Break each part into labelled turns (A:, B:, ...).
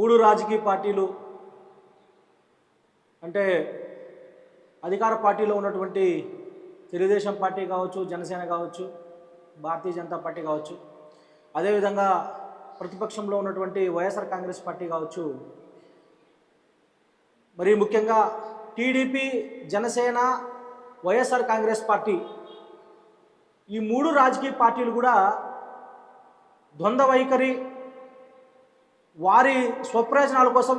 A: మూడు రాజకీయ పార్టీలు అంటే అధికార పార్టీలో ఉన్నటువంటి తెలుగుదేశం పార్టీ కావచ్చు జనసేన కావచ్చు భారతీయ జనతా పార్టీ కావచ్చు అదేవిధంగా ప్రతిపక్షంలో ఉన్నటువంటి వైఎస్ఆర్ కాంగ్రెస్ పార్టీ కావచ్చు మరి ముఖ్యంగా TDP Janasena YSR Congress party ఈ మూడు రాజకీయ పార్టీలు కూడా ద్వంద్వ వైఖరి వారి స్వప్రయోజనాల కోసం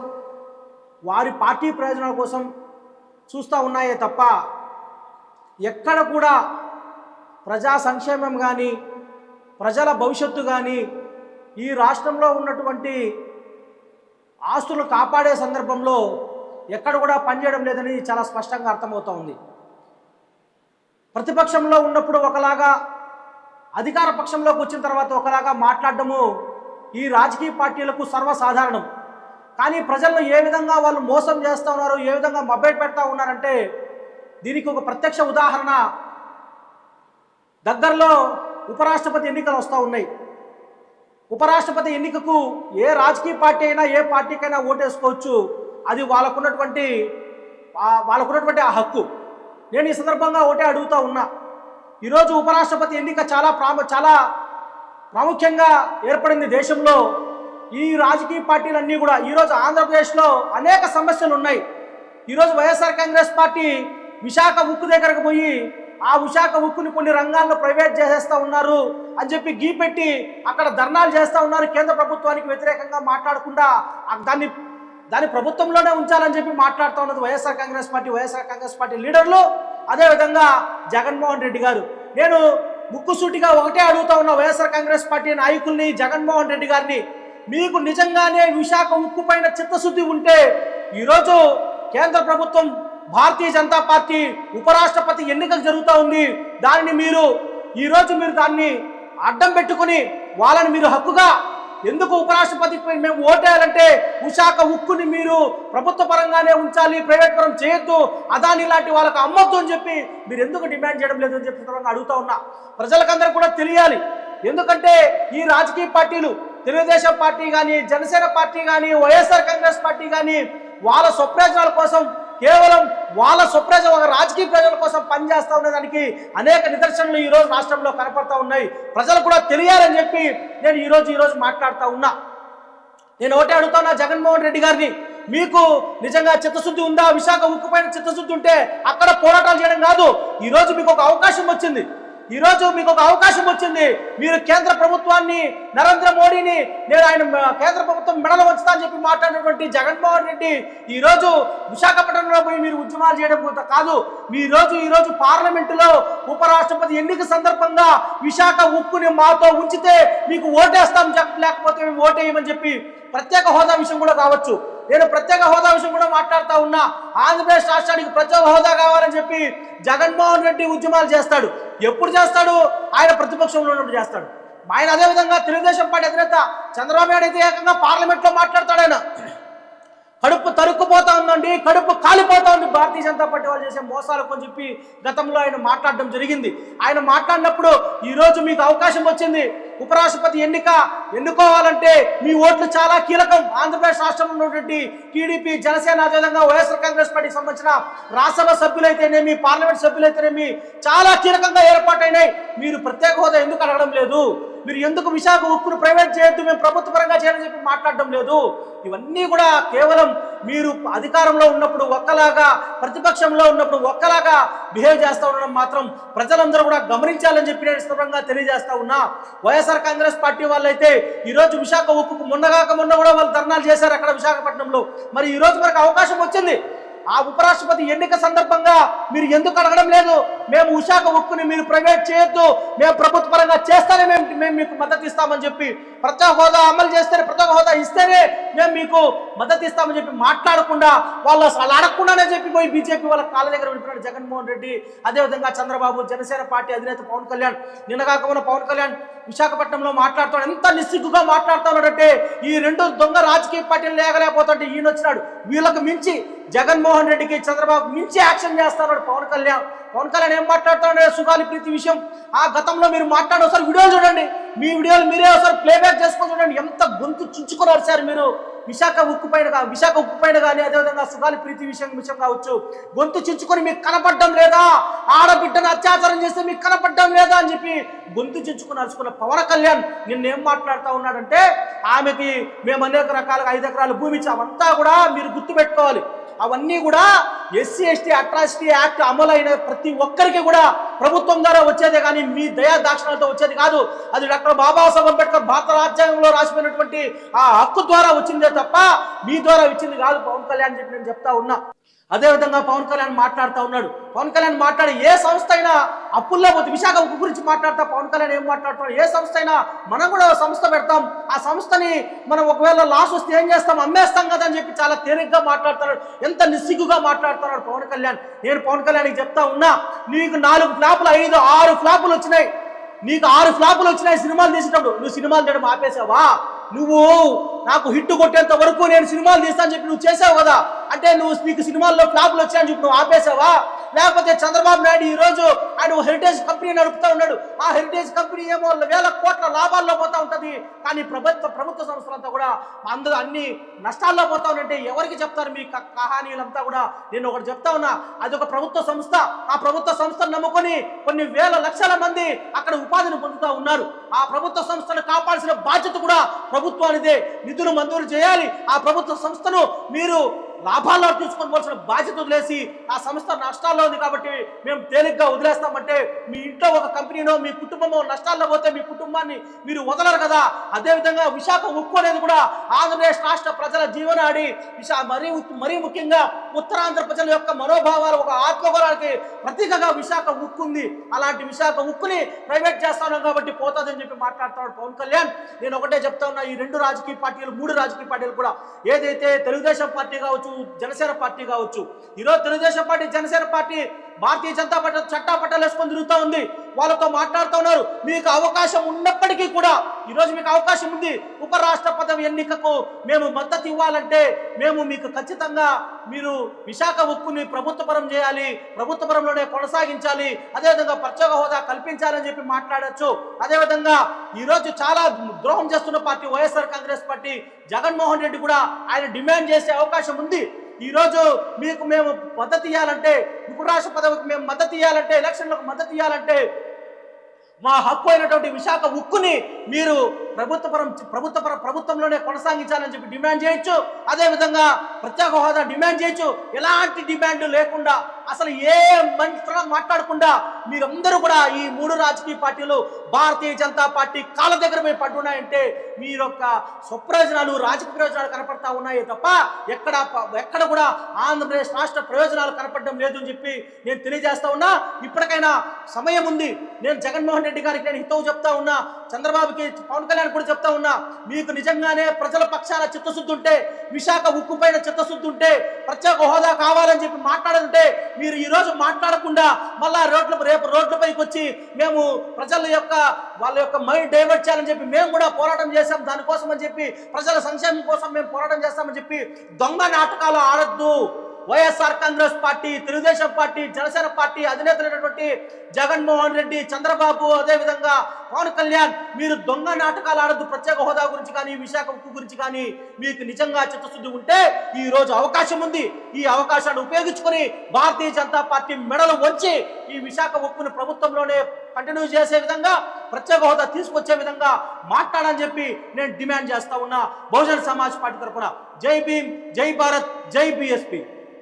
A: వారి పార్టీ ప్రయోజనాల కోసం చూస్తూ ఉన్నాయే తప్ప ఎక్కడ కూడా ప్రజా సంక్షేమం కానీ ప్రజల భవిష్యత్తు కానీ ఈ రాష్ట్రంలో ఉన్నటువంటి ఆస్తులు కాపాడే సందర్భంలో ఎక్కడ కూడా పనిచేయడం లేదని చాలా స్పష్టంగా అర్థమవుతూ ఉంది. ప్రతిపక్షంలో ఉన్నప్పుడు ఒకలాగా అధికార పక్షంలోకి వచ్చిన తర్వాత ఒకలాగా మాట్లాడడము ఈ రాజకీయ పార్టీలకు సర్వసాధారణం. కానీ ప్రజలను ఏ విధంగా వాళ్ళు మోసం చేస్తూ ఉన్నారు ఏ విధంగా మభ్యట పెడతా ఉన్నారంటే దీనికి ఒక ప్రత్యక్ష ఉదాహరణ దగ్గరలో ఉపరాష్ట్రపతి ఎన్నికలు వస్తూ ఉన్నాయి. ఉపరాష్ట్రపతి ఎన్నికకు ఏ రాజకీయ పార్టీ అయినా ఏ పార్టీకైనా ఓటేసుకోవచ్చు. అది వాళ్ళకున్నటువంటి వాళ్ళకున్నటువంటి ఆ హక్కు. నేను ఈ సందర్భంగా ఒకటే అడుగుతూ ఉన్నా. ఈరోజు ఉపరాష్ట్రపతి ఎన్నిక చాలా ప్రామ చాలా ప్రాముఖ్యంగా ఏర్పడింది దేశంలో ఈ రాజకీయ పార్టీలన్నీ కూడా. ఈరోజు ఆంధ్రప్రదేశ్లో అనేక సమస్యలు ఉన్నాయి. ఈరోజు వైఎస్ఆర్ కాంగ్రెస్ పార్టీ విశాఖ ఉక్కు దగ్గరకు పోయి ఆ విశాఖ ఉక్కుని కొన్ని రంగాల్లో ప్రైవేట్ చేసేస్తా ఉన్నారు అని చెప్పి గీపెట్టి అక్కడ ధర్నాలు చేస్తా ఉన్నారు. కేంద్ర ప్రభుత్వానికి వ్యతిరేకంగా మాట్లాడకుండా దాన్ని దాన్ని ప్రభుత్వంలోనే ఉంచాలని చెప్పి మాట్లాడుతూ ఉన్నది YSR Congress party. YSR Congress party లీడర్లు అదేవిధంగా జగన్మోహన్ రెడ్డి గారు. నేను ముక్కుసూటిగా ఒకటే అడుగుతా ఉన్న వైఎస్ఆర్ కాంగ్రెస్ పార్టీ నాయకుల్ని జగన్మోహన్ రెడ్డి గారిని మీకు నిజంగానే విశాఖ ఉక్కు పైన చిత్తశుద్ధి ఉంటే ఈరోజు కేంద్ర ప్రభుత్వం భారతీయ జనతా పార్టీ ఉపరాష్ట్రపతి ఎన్నికలు జరుగుతూ ఉంది. దానిని మీరు ఈరోజు మీరు దాన్ని అడ్డం పెట్టుకుని వాళ్ళని మీరు హక్కుగా ఎందుకు ఉపరాష్ట్రపతిపై మేము ఓటేయాలంటే విశాఖ ఉక్కుని మీరు ప్రభుత్వ పరంగానే ఉంచాలి ప్రైవేట్ పరం చేయొద్దు అదాని లాంటి వాళ్ళకి అమ్మొద్దు అని చెప్పి మీరు ఎందుకు డిమాండ్ చేయడం లేదు అని చెప్పి అడుగుతా ఉన్నా. ప్రజలకందరూ కూడా తెలియాలి. ఎందుకంటే ఈ రాజకీయ పార్టీలు తెలుగుదేశం పార్టీ కానీ జనసేన పార్టీ కానీ వైఎస్ఆర్ కాంగ్రెస్ పార్టీ కానీ వాళ్ళ స్వప్రయోజనాల కోసం కేవలం వాళ్ళ స్వప్రజ ఒక రాజకీయ ప్రజల కోసం పనిచేస్తూ ఉండేదానికి అనేక నిదర్శనలు ఈరోజు రాష్ట్రంలో కనపడతా ఉన్నాయి. ప్రజలు కూడా తెలియాలని చెప్పి నేను ఈరోజు ఈరోజు మాట్లాడుతూ ఉన్నా. నేను ఒకటే అడుగుతున్నా జగన్మోహన్ రెడ్డి గారిని. మీకు నిజంగా చిత్తశుద్ధి ఉందా? విశాఖ ఉక్కుపైన చిత్తశుద్ధి ఉంటే అక్కడ పోరాటాలు చేయడం కాదు. ఈరోజు మీకు ఒక అవకాశం వచ్చింది. ఈరోజు మీకు ఒక అవకాశం వచ్చింది. మీరు కేంద్ర ప్రభుత్వాన్ని నరేంద్ర మోడీని నేను ఆయన కేంద్ర ప్రభుత్వం మెడలు వంచుతా అని చెప్పి మాట్లాడినటువంటి జగన్మోహన్ రెడ్డి ఈరోజు విశాఖపట్నంలో పోయి మీరు ఉద్యమాలు చేయడం కాదు. మీ రోజు ఈరోజు పార్లమెంటులో ఉపరాష్ట్రపతి ఎన్నిక సందర్భంగా విశాఖ ఉక్కుని మాతో ఉంచితే మీకు ఓటేస్తాం లేకపోతే మేము ఓటేయమని చెప్పి ప్రత్యేక హోదా విషయం కూడా కావచ్చు. నేను ప్రత్యేక హోదా విషయం కూడా మాట్లాడుతా ఉన్నా. ఆంధ్రప్రదేశ్ రాష్ట్రానికి ప్రత్యేక హోదా కావాలని చెప్పి జగన్మోహన్ రెడ్డి ఉద్యమాలు చేస్తాడు. ఎప్పుడు చేస్తాడు? ఆయన ప్రతిపక్షంలో ఉన్నప్పుడు చేస్తాడు. ఆయన అదేవిధంగా తెలుగుదేశం పార్టీ అధినేత చంద్రబాబు నాయుడు అయితే ఏకంగా పార్లమెంట్లో మాట్లాడతాడు ఆయన. కడుపు తరుక్కుపోతా ఉందండి కడుపు కాలిపోతా ఉంది. భారతీయ జనతా పార్టీ వాళ్ళు చేసే మోసాలకు అని చెప్పి గతంలో ఆయన మాట్లాడడం జరిగింది. ఆయన మాట్లాడినప్పుడు ఈరోజు మీకు అవకాశం వచ్చింది. ఉపరాష్ట్రపతి ఎన్నిక ఎన్నుకోవాలంటే మీ ఓట్లు చాలా కీలకం. ఆంధ్రప్రదేశ్ రాష్ట్రంలో ఉన్నటువంటి టీడీపీ జనసేన అదేవిధంగా వైఎస్ఆర్ కాంగ్రెస్ పార్టీకి సంబంధించిన రాజ్యసభ సభ్యులైతేనేమి పార్లమెంట్ సభ్యులైతేనేమి చాలా కీలకంగా ఏర్పాటైనాయి. మీరు ప్రత్యేక హోదా ఎందుకు అడగడం లేదు? మీరు ఎందుకు విశాఖ ఉక్కును ప్రైవేట్ చేయొద్దు? మేము ప్రభుత్వ పరంగా చేయాలని చెప్పి మాట్లాడడం లేదు. ఇవన్నీ కూడా కేవలం మీరు అధికారంలో ఉన్నప్పుడు ఒక్కలాగా ప్రతిపక్షంలో ఉన్నప్పుడు ఒక్కలాగా బిహేవ్ చేస్తూ ఉండడం మాత్రం ప్రజలందరూ కూడా గమనించాలని చెప్పి నేను స్పష్టంగా తెలియజేస్తా ఉన్నా. వైఎస్ఆర్ కాంగ్రెస్ పార్టీ వాళ్ళైతే ఈరోజు విశాఖ ఉక్కుకు మొన్నగాక మొన్న కూడా వాళ్ళు ధర్నాలు చేశారు అక్కడ విశాఖపట్నంలో. మరి ఈరోజు మనకు అవకాశం వచ్చింది. ఆ ఉపరాష్ట్రపతి ఎన్నిక సందర్భంగా మీరు ఎందుకు అడగడం లేదు? మేము విశాఖ ఉక్కుని మీరు ప్రైవేట్ చేయొద్దు. మేము ప్రభుత్వ పరంగా చేస్తేనే మేము మేము మీకు మద్దతు ఇస్తామని చెప్పి ప్రత్యేక హోదా అమలు చేస్తేనే ప్రత్యేక హోదా ఇస్తేనే మేము మీకు మద్దతు ఇస్తామని చెప్పి మాట్లాడకుండా వాళ్ళు అసలు అడగకుండానే చెప్పి పోయి బీజేపీ వాళ్ళ కాళ్ళ దగ్గర వెళ్ళిపోయినాడు జగన్మోహన్ రెడ్డి. అదేవిధంగా చంద్రబాబు జనసేన పార్టీ అధినేత పవన్ కళ్యాణ్. నిన్న కాకుండా పవన్ కళ్యాణ్ విశాఖపట్నంలో మాట్లాడుతాడు ఎంత నిస్సిగ్గుగా మాట్లాడుతున్నాడంటే ఈ రెండు దొంగ రాజకీయ పార్టీలు లేగలేకపోతుంటే ఈయన వచ్చినాడు. వీళ్ళకు మించి జగన్మోహన్ రెడ్డికి చంద్రబాబు మించి యాక్షన్ చేస్తున్నాడు పవన్ కళ్యాణ్. పవన్ కళ్యాణ్ ఏం మాట్లాడుతున్నాడు సుగాలి ప్రీతి విషయం. ఆ గతంలో మీరు మాట్లాడే ఒకసారి వీడియోలు చూడండి. మీ వీడియోలు మీరే ఒకసారి ప్లేబ్యాక్ చేసుకొని చూడండి. ఎంత గొంతు చుంచుకొని సార్ మీరు. విశాఖ ఉక్కు పైన విశాఖ ఉక్కు పైన కానీ అదేవిధంగా సుగాలి ప్రీతి విషయం విషయం కావచ్చు. గొంతు చించుకొని మీకు కనపడడం లేదా ఆడబిడ్డను అత్యాచారం చేస్తే మీకు కనపడడం లేదా అని చెప్పి గొంతు చించుకొని అరుచుకున్న పవన్ కళ్యాణ్ నిన్నేం మాట్లాడుతూ ఉన్నాడంటే ఆమెకి మేము అనేక రకాలుగా ఐదు ఎకరాల భూమి ఇచ్చామంతా కూడా మీరు గుర్తుపెట్టుకోవాలి. అవన్నీ కూడా ఎస్సీ ఎస్టీ అట్రాసిటీ యాక్ట్ అమలైన ప్రతి ఒక్కరికి కూడా ప్రభుత్వం ద్వారా వచ్చేదే కానీ మీ దయా దాక్షిణాలతో వచ్చేది కాదు. అది డాక్టర్ బాబాసాహెబ్ అంబేద్కర్ భారత రాజ్యాంగంలో రాసిపోయినటువంటి ఆ హక్కు ద్వారా వచ్చిందే తప్ప మీ ద్వారా వచ్చింది కాదు పవన్ కళ్యాణ్ చెప్పి నేను చెప్తా ఉన్నా. అదేవిధంగా పవన్ కళ్యాణ్ మాట్లాడుతూ ఉన్నాడు. పవన్ కళ్యాణ్ మాట్లాడే ఏ సంస్థ అయినా అప్పుల్లో పోతే విశాఖ ఉక్కు గురించి మాట్లాడతా పవన్ కళ్యాణ్ ఏం మాట్లాడుతున్నాడు? ఏ సంస్థ అయినా మనం కూడా సంస్థ పెడతాం. ఆ సంస్థని మనం ఒకవేళ లాస్ వస్తే ఏం చేస్తాం? అమ్మేస్తాం కదా అని చెప్పి చాలా తేలిగ్గా మాట్లాడుతున్నాడు. ఎంత నిస్సిగ్గుగా మాట్లాడుతున్నాడు పవన్ కళ్యాణ్. నేను పవన్ కళ్యాణ్కి చెప్తా ఉన్నా నీకు నాలుగు ఫ్లాపులు ఐదు ఆరు ఫ్లాపులు వచ్చినాయి. నీకు ఆరు ఫ్లాపులు వచ్చినాయి సినిమాలు తీసేటప్పుడు. నువ్వు సినిమాలు తీయడం ఆపేసావా? నువ్వు నాకు హిట్ కొట్టేంత వరకు నేను సినిమాలు తీస్తాను చెప్పి నువ్వు చేసావు కదా. అంటే నువ్వు నీకు సినిమాల్లో ఫ్లాపులు వచ్చాయని చెప్పి నువ్వు ఆపేసావా? లేకపోతే చంద్రబాబు నాయుడు ఈ రోజు ఆయన హెరిటేజ్ కంపెనీ నడుపుతా ఉన్నాడు. ఆ హెరిటేజ్ కంపెనీ ఏమో వేల కోట్ల లాభాల్లో పోతా ఉంటది. కానీ ప్రభుత్వ ప్రభుత్వ సంస్థలంతా కూడా అందరూ అన్ని నష్టాల్లో పోతా ఉంటే ఎవరికి చెప్తారు మీ క- కూడా? నేను ఒకటి చెప్తా ఉన్నా. అది ఒక ప్రభుత్వ సంస్థ. ఆ ప్రభుత్వ సంస్థను నమ్ముకొని కొన్ని వేల లక్షల మంది అక్కడ ఉపాధిని పొందుతూ ఉన్నారు. ఆ ప్రభుత్వ సంస్థను కాపాడాల్సిన బాధ్యత కూడా ప్రభుత్వానిదే. నిధులు మంజూరు చేయాలి. ఆ ప్రభుత్వ సంస్థను మీరు లాభాల్లో పోల్సిన బాధ్యత వదిలేసి ఆ సంస్థ నష్టాల్లో ఉంది కాబట్టి మేము తేలిగ్గా వదిలేస్తామంటే మీ ఇంట్లో ఒక కంపెనీనో మీ కుటుంబమో నష్టాల్లో పోతే మీ కుటుంబాన్ని మీరు వదలరు కదా. అదేవిధంగా విశాఖ ఉక్కు అనేది కూడా ఆంధ్రప్రదేశ్ రాష్ట్ర ప్రజల జీవనాడి విశా మరీ మరీ ముఖ్యంగా ఉత్తరాంధ్ర ప్రజల యొక్క మనోభావాలు ఒక ఆత్మగౌరవానికి ప్రతీకగా విశాఖ ఉక్కు ఉంది. అలాంటి విశాఖ ఉక్కుని ప్రైవేట్ చేస్తాను కాబట్టి పోతుందని చెప్పి మాట్లాడుతున్నాడు పవన్ కళ్యాణ్. నేను ఒకటే చెప్తా ఉన్నా ఈ రెండు రాజకీయ పార్టీలు మూడు రాజకీయ పార్టీలు కూడా ఏదైతే తెలుగుదేశం పార్టీ కావచ్చు జనసేన పార్టీ కావచ్చు. ఈరోజు Telugu Desam party Janasena party Bharatiya Janata party చట్టా పట్టాలు వేసుకొని తిరుగుతూ ఉంది. వాళ్ళతో మాట్లాడుతూ ఉన్నారు. మీకు అవకాశం ఉన్నప్పటికీ కూడా ఈరోజు మీకు అవకాశం ఉంది. ఉపరాష్ట్రపతి ఎన్నికకు మేము మద్దతు ఇవ్వాలంటే మేము మీకు ఖచ్చితంగా మీరు విశాఖ ఉక్కుని ప్రభుత్వపరం చేయాలి ప్రభుత్వపరంలోనే కొనసాగించాలి అదేవిధంగా ప్రత్యేక హోదా కల్పించాలని చెప్పి మాట్లాడొచ్చు. అదేవిధంగా ఈరోజు చాలా ద్రోహం చేస్తున్న party YSR Congress party Jaganmohan Reddy కూడా ఆయన డిమాండ్ చేసే అవకాశం ఉంది. ఈరోజు మీకు మేము మద్దతు ఇవ్వాలంటే ఉపరాష్ట్ర పదవికి మేము మద్దతు ఇవ్వాలంటే ఎలక్షన్లకు మద్దతు ఇవ్వాలంటే మా హక్కు అయినటువంటి విశాఖ ఉక్కుని మీరు ప్రభుత్వపరం ప్రభుత్వపర ప్రభుత్వంలోనే కొనసాగించాలని చెప్పి డిమాండ్ చేయొచ్చు. అదేవిధంగా ప్రత్యేక హోదా డిమాండ్ చేయొచ్చు. ఎలాంటి డిమాండ్ లేకుండా అసలు ఏ మంత్రం మాట్లాడకుండా మీరందరూ కూడా ఈ మూడు రాజకీయ పార్టీలు భారతీయ జనతా పార్టీ కాళ్ళ దగ్గర పోయి పడున్నాయంటే మీ యొక్క స్వప్రయోజనాలు రాజకీయ ప్రయోజనాలు కనపడతా ఉన్నాయి తప్ప ఎక్కడ ఎక్కడ కూడా ఆంధ్రప్రదేశ్ రాష్ట్ర ప్రయోజనాలు కనపడడం లేదు అని చెప్పి నేను తెలియజేస్తా ఉన్నా. ఇప్పటికైనా సమయం ఉంది. నేను జగన్మోహన్ రెడ్డి గారికి నేను హితవు చెప్తా ఉన్నా. చంద్రబాబుకి పవన్ కళ్యాణ్ కూడా చెప్తా ఉన్నా మీకు నిజంగానే ప్రజల పక్షాన చిత్తశుద్ధి ఉంటే విశాఖ ఉక్కు పైన చిత్తశుద్ధి ఉంటే ప్రత్యేక హోదా కావాలని చెప్పి మాట్లాడుంటే మీరు ఈ రోజు మాట్లాడకుండా మళ్ళా రోడ్ల రేపు రోడ్లపైకి వచ్చి మేము ప్రజల యొక్క వాళ్ళ యొక్క మైండ్ డైవర్ట్ చేయాలని చెప్పి మేము కూడా పోరాటం చేశాం. దానికోసం అని చెప్పి ప్రజల సంక్షేమం కోసం మేము పోరాటం చేస్తామని చెప్పి దొంగ నాటకాలు ఆడొద్దు. YSR Congress party Telugu Desam party Janasena party అధినేతలైనటువంటి Jaganmohan Reddy Chandrababu అదేవిధంగా పవన్ కళ్యాణ్ మీరు దొంగ నాటకాలు ఆడద్దు ప్రత్యేక హోదా గురించి కానీ విశాఖ ఉక్కు గురించి కానీ మీకు నిజంగా చిత్తశుద్ధి ఉంటే ఈ రోజు అవకాశం ఉంది. ఈ అవకాశాన్ని ఉపయోగించుకొని భారతీయ జనతా పార్టీ మెడలు వంచి ఈ విశాఖ ఉక్కును ప్రభుత్వంలోనే కంటిన్యూ చేసే విధంగా ప్రత్యేక హోదా తీసుకొచ్చే విధంగా మాట్లాడని చెప్పి నేను డిమాండ్ చేస్తా ఉన్నా. బహుజన సమాజ్ పార్టీ తరఫున. జై భీమ్ జై భారత్ జై బిఎస్పీ.